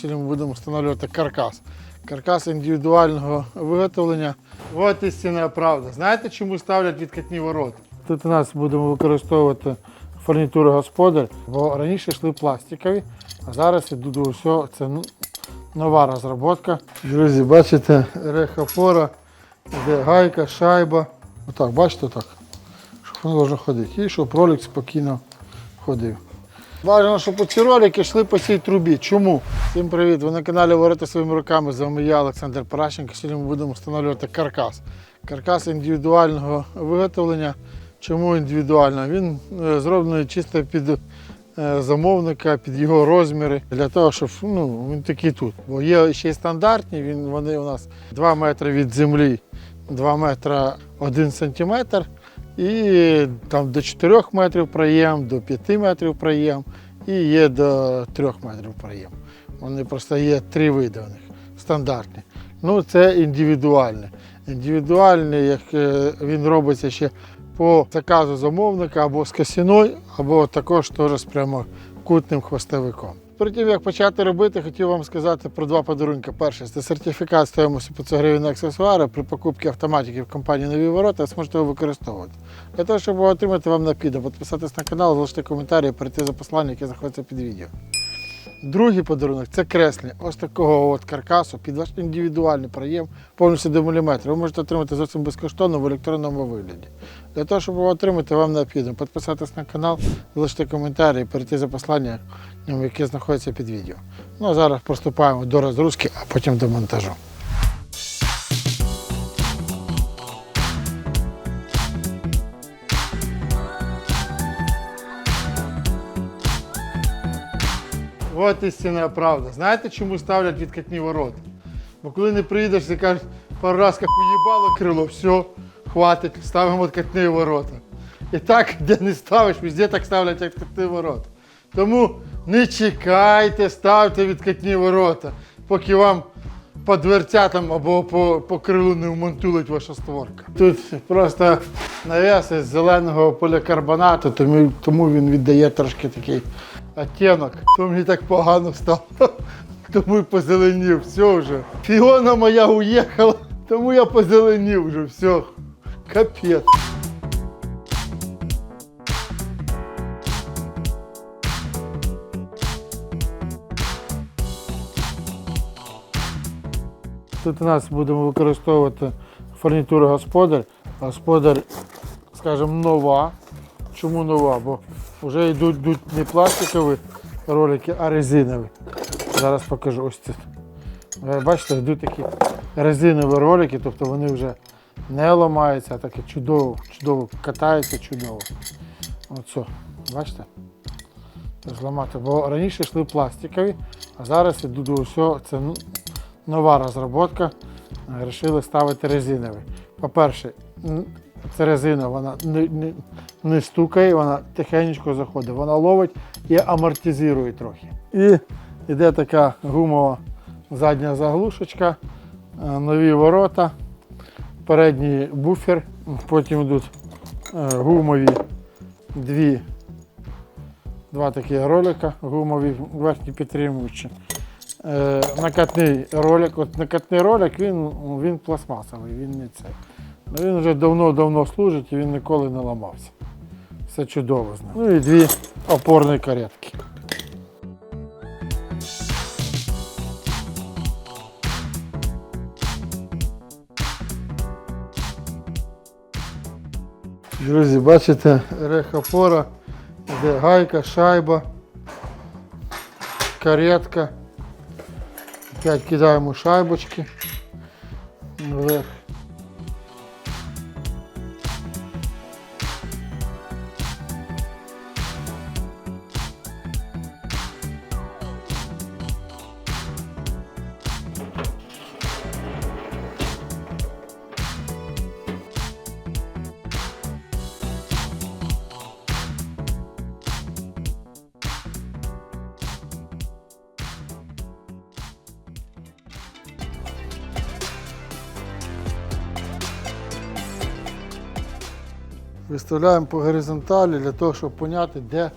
Сьогодні ми будемо встановлювати каркас. Каркас індивідуального виготовлення. От істинна правда. Знаєте, чому ставлять відкатні ворота? Тут у нас будемо використовувати фурнітуру господар, бо раніше йшли пластикові, а зараз ідуть до. Це нова розробка. Друзі, бачите, рехопора, де гайка, шайба. Отак, бачите так? Щоб воно ходити. І щоб ролик спокійно ходив. Бажано, щоб ці ролики йшли по цій трубі. Чому? Всім привіт! Ви на каналі Ворота своїми руками. З вами я, Олександр Паращенко. Сьогодні ми будемо встановлювати каркас. Каркас індивідуального виготовлення. Чому індивідуально? Він е, зроблений чисто під е, замовника, під його розміри, для того, щоб ну, він такий тут. Бо є ще й стандартні, він, вони у нас 2 метри від землі, 2 метри 1 сантиметр. І там до 4 метрів проєм, до 5 метрів проєм і є до 3 метрів проєм. Вони просто є три види у них стандартні. Ну, це індивідуальне. Індивідуальне, як е, він робиться ще по заказу замовника або з косіною, або також теж з прямокутним хвостовиком. Перед тим, як почати робити, хотів вам сказати про два подарунки. Перше, це сертифікат стоїмості 500 гривень аксесуари. При покупці автоматики в компанії Нові ворота зможете його використовувати. Для того, щоб отримати, вам необхідно підписатись на канал, залишити коментарі, перейти за послання, яке знаходиться під відео. Другий подарунок це креслення ось такого от каркасу під ваш індивідуальний проєм повністю до міліметра. Ви можете отримати зовсім безкоштовно в електронному вигляді. Для того, щоб його отримати, вам необхідно підписатись на канал, залишити коментарі і перейти за посланням, яке знаходиться під відео. Ну а зараз приступаємо до розгрузки, а потім до монтажу. От істинна правда. Знаєте, чому ставлять відкатні ворота? Бо коли не приїдеш, ти кажеш, пару раз як уїбало крило, все, хватить, ставимо відкатні ворота. І так, де не ставиш, везде так ставлять відкатні ворота. Тому не чекайте, ставте відкатні ворота, поки вам по дверцятам або по, по крилу не вмонтулить ваша створка. Тут просто навіс із зеленого полікарбонату, тому, тому він віддає трошки такий оттінок. То мені так погано стало. Тому позеленів, все вже. Фіона моя уїхала, тому я позеленів вже, все. Капець. Тут у нас будемо використовувати фурнітуру господар. Господар, скажімо, нова. Чому нова? Бо вже йдуть, йдуть не пластикові ролики, а резинові. Зараз покажу ось це. Бачите, йдуть такі резинові ролики, тобто вони вже не ламаються, а таке чудово, чудово катаються чудово. Оце, бачите? Зламати. Бо раніше йшли пластикові, а зараз йдуть до всього. Це ну, нова розробка. Рішили ставити резинові. По-перше, ця резина вона не, не, не стукає, вона тихенько заходить, вона ловить і амортизує трохи. І йде така гумова задня заглушечка, е, нові ворота, передній буфер, потім йдуть е, гумові дві, два такі ролика, гумові верхні підтримуючі. Е, накатний ролик. От накатний ролик, він, він пластмасовий, він не цей. Ну, він вже давно-давно служить і він ніколи не ламався. Все чудово з ним. Ну і дві опорні каретки. Друзі, бачите, рехопора, де гайка, шайба, каретка. Опять кидаємо шайбочки вверх. Виставляємо по горизонталі для того, щоб зрозуміти, де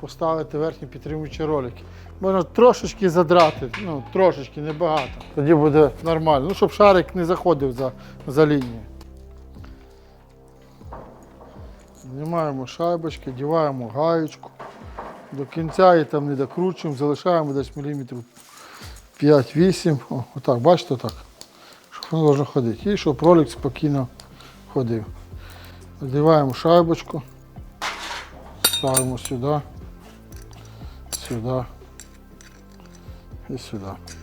поставити верхні підтримуючі ролики. можна трошечки задрати, ну трошечки, небагато. Тоді буде нормально. Ну, щоб шарик не заходив за, за лінію. Знімаємо шайбочки, діваємо гаєчку. До кінця і там не докручуємо, залишаємо десь міліметрів 5-8. О, отак, бачите, так. Щоб воно ходити. І щоб ролик спокійно ходив. Надіваємо шайбочку, ставим сюда, сюда и сюди.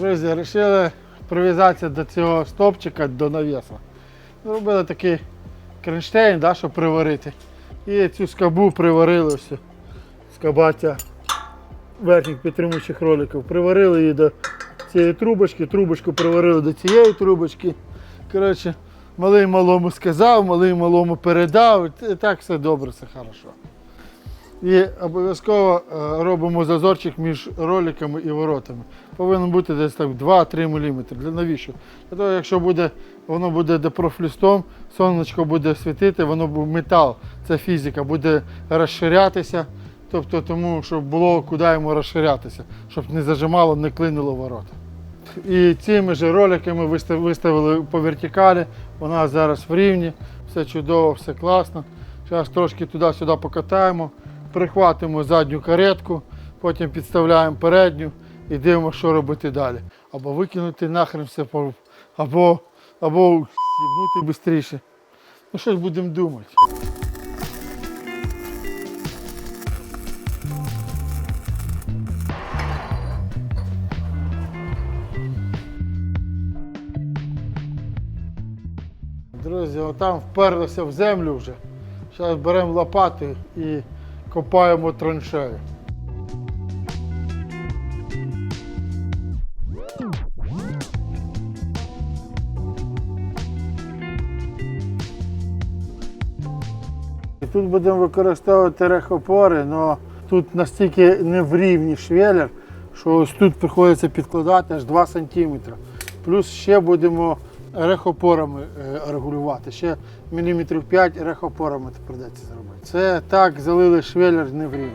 Друзі, вирішили прив'язатися до цього стопчика, до навіса. Зробили такий кронштейн, да, щоб приварити. І цю скобу приварили все. Скобаття верхніх підтримуючих роликів. Приварили її до цієї трубочки, трубочку приварили до цієї трубочки. Коротше, малий малому сказав, малий малому передав. І так все добре, все хорошо. І обов'язково е, робимо зазорчик між роликами і воротами. Повинен бути десь так 2-3 мм. Для навіщо? Для того, якщо буде, воно буде депрофлістом, сонечко буде світити, воно метал, це фізика, буде розширятися. Тобто тому, щоб було куди йому розширятися, щоб не зажимало, не клинуло ворота. І цими ж роликами вистав- виставили по вертикалі, вона зараз в рівні, все чудово, все класно. Зараз трошки туди-сюди покатаємо, прихватимо задню каретку, потім підставляємо передню і дивимося, що робити далі. Або викинути нахрен все, або, або з'їбнути швидше. Ну щось будемо думати. Друзі, отам вперлися в землю вже. Зараз беремо лопати і копаємо траншею. Тут будемо використовувати рехопори, але тут настільки не в рівні швелер, що ось тут приходиться підкладати аж 2 см. Плюс ще будемо рехопорами е, регулювати. Ще міліметрів 5 рехопорами придеться зробити. Це так залили швелер не в рівні.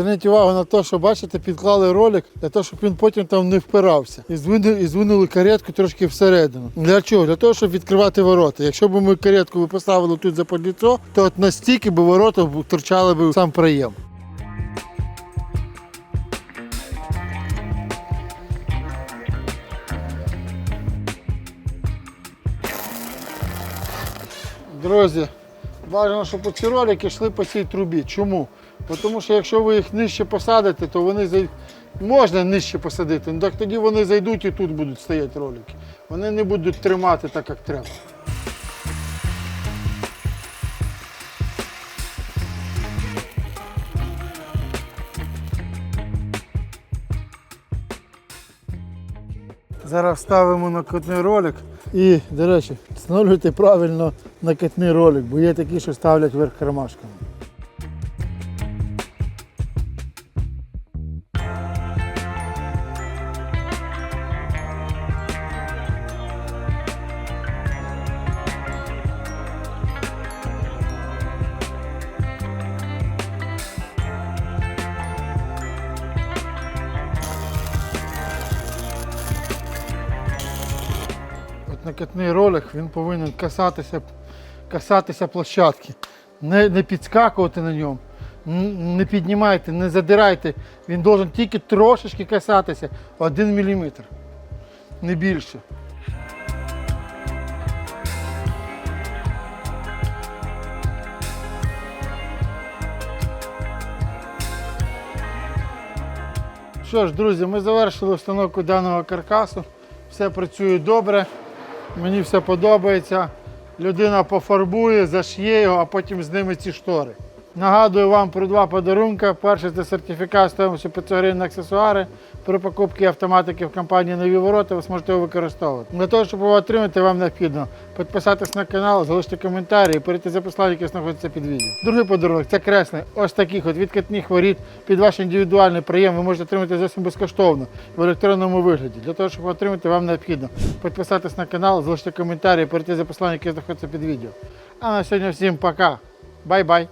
Зверніть увагу на те, що бачите, підклали ролик для того, щоб він потім там не впирався. І звинули, і звинули каретку трошки всередину. Для чого? Для того, щоб відкривати ворота. Якщо б ми каретку поставили тут за подліцо, то от настільки б ворота торчали б сам проєм. Друзі, бажано, щоб ці ролики йшли по цій трубі. Чому? Тому що якщо ви їх нижче посадите, то вони зай... можна нижче посадити, ну так тоді вони зайдуть і тут будуть стояти ролики. Вони не будуть тримати так, як треба. Зараз ставимо накатний ролик і, до речі, встановлюйте правильно накатний ролик, бо є такі, що ставлять верх кармашками. Накатний ролик, він повинен касатися, касатися площадки. Не, не підскакувати на ньому, не піднімайте, не задирайте. Він должен тільки трошечки касатися, один міліметр, не більше. Що ж, друзі, ми завершили установку даного каркасу. Все працює добре. Мені все подобається. Людина пофарбує, зашиє його, а потім зніме ці штори. Нагадую вам про два подарунки. Перший це сертифікат стоїмостю 500 гривень на аксесуари. При покупці автоматики в компанії Нові ворота ви зможете його використовувати. Для того, щоб його отримати, вам необхідно підписатись на канал, залишити коментарі і перейти за посиланням, яке знаходиться під відео. Другий подарунок це креслення. Ось таких от відкатних воріт під ваш індивідуальний прийом ви можете отримати зовсім безкоштовно в електронному вигляді. Для того, щоб отримати, вам необхідно підписатись на канал, залишити коментарі і перейти за посиланням, яке знаходиться під відео. А на сьогодні всім пока. Бай-бай.